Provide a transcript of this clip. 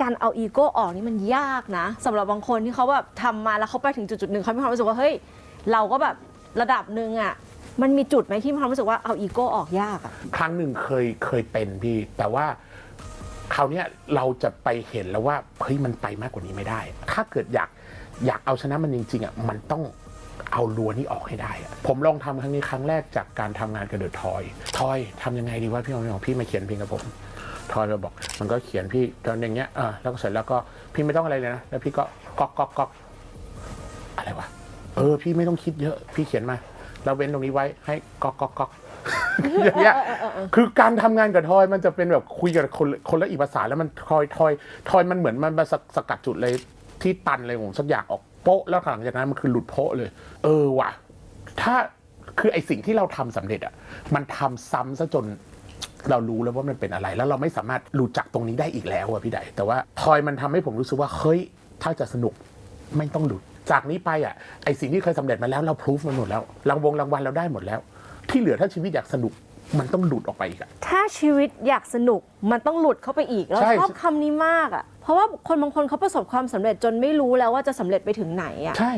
การเอาอีโก้ออกนี่มันยากนะสำหรับบางคนที่เขาแบบทำมาแล้วเขาไปถึงจุดๆหนึ่งเขามีความรู้สึกว่าเฮ้ยเราก็แบบระดับหนึ่งอะมันมีจุดไหมที่มีความรู้สึกว่าเอาอีโก้ออกยากอะ ครั้งหนึ่งเคยเคยเป็นพี่ แต่ว่าคราวเนี้ยเราจะไปเห็นแล้วว่าเฮ้ยมันไปมากกว่านี้ไม่ได้ ถ้าเกิดอยากอยากเอาชนะมันจริงๆอะมันต้องเอาลัวนี้ออกให้ได้อะผมลองทำครั้งนี้ครั้งแรกจากการทำงานกับเดอะทอยทอยทำยังไงดีวะพี่น้องพี่มาเขียนเพลงกับผม ทอยมาบอก มันก็เขียนพี่ตอนอย่างเงี้ยเออแล้วก็เสร็จแล้วก็พี่ไม่ต้องอะไรเลยนะแล้วพี่ก็ก๊อกก๊อกก๊อกอะไรวะเออ พี่ไม่ต้องคิดเยอะ พี่เขียนมาแล้วเว้นตรงนี้ไว้ให้ก๊อกก๊อกก๊อกอย่างเงี้ยคือการทำงานกับทอยมันจะเป็นแบบคุยกับคนคนละอีกภาษาแล้วมันทอยทอยทอยมันเหมือนมันมาสสกัดจุดเลยที่ตันเลยของสักอย่างออกโป๊ะแล้วหลังจากนั้นมันคือหลุดโป๊ะเลย เออว่ะ ถ้าคือไอสิ่งที่เราทำสำเร็จอะมันทำซ้ำซะจน เรารู้แล้วว่ามันเป็นอะไร แล้วเราไม่สามารถรู้จักตรงนี้ได้อีกแล้วอะพี่ใดแต่ว่าทอยมันทำให้ผมรู้สึกว่าเฮ้ยถ้าจะสนุกไม่ต้องหลุด จากนี้ไปอะไอสิ่งที่เคยสำเร็จมาแล้วเราพรูฟมันหมดแล้วรางวงรางวัลเราได้หมดแล้ว ที่เหลือถ้าชีวิตอยากสนุกมันต้องหลุดออกไปอีกอะถ้าชีวิตอยากสนุกมันต้องหลุดเข้าไปอีกแล้วใช่ชอบคำนี้มากอะเพราะว่าคนบางคนเขาประสบความสำเร็จจนไม่รู้แล้วว่าจะสำเร็จไปถึงไหนอะใช่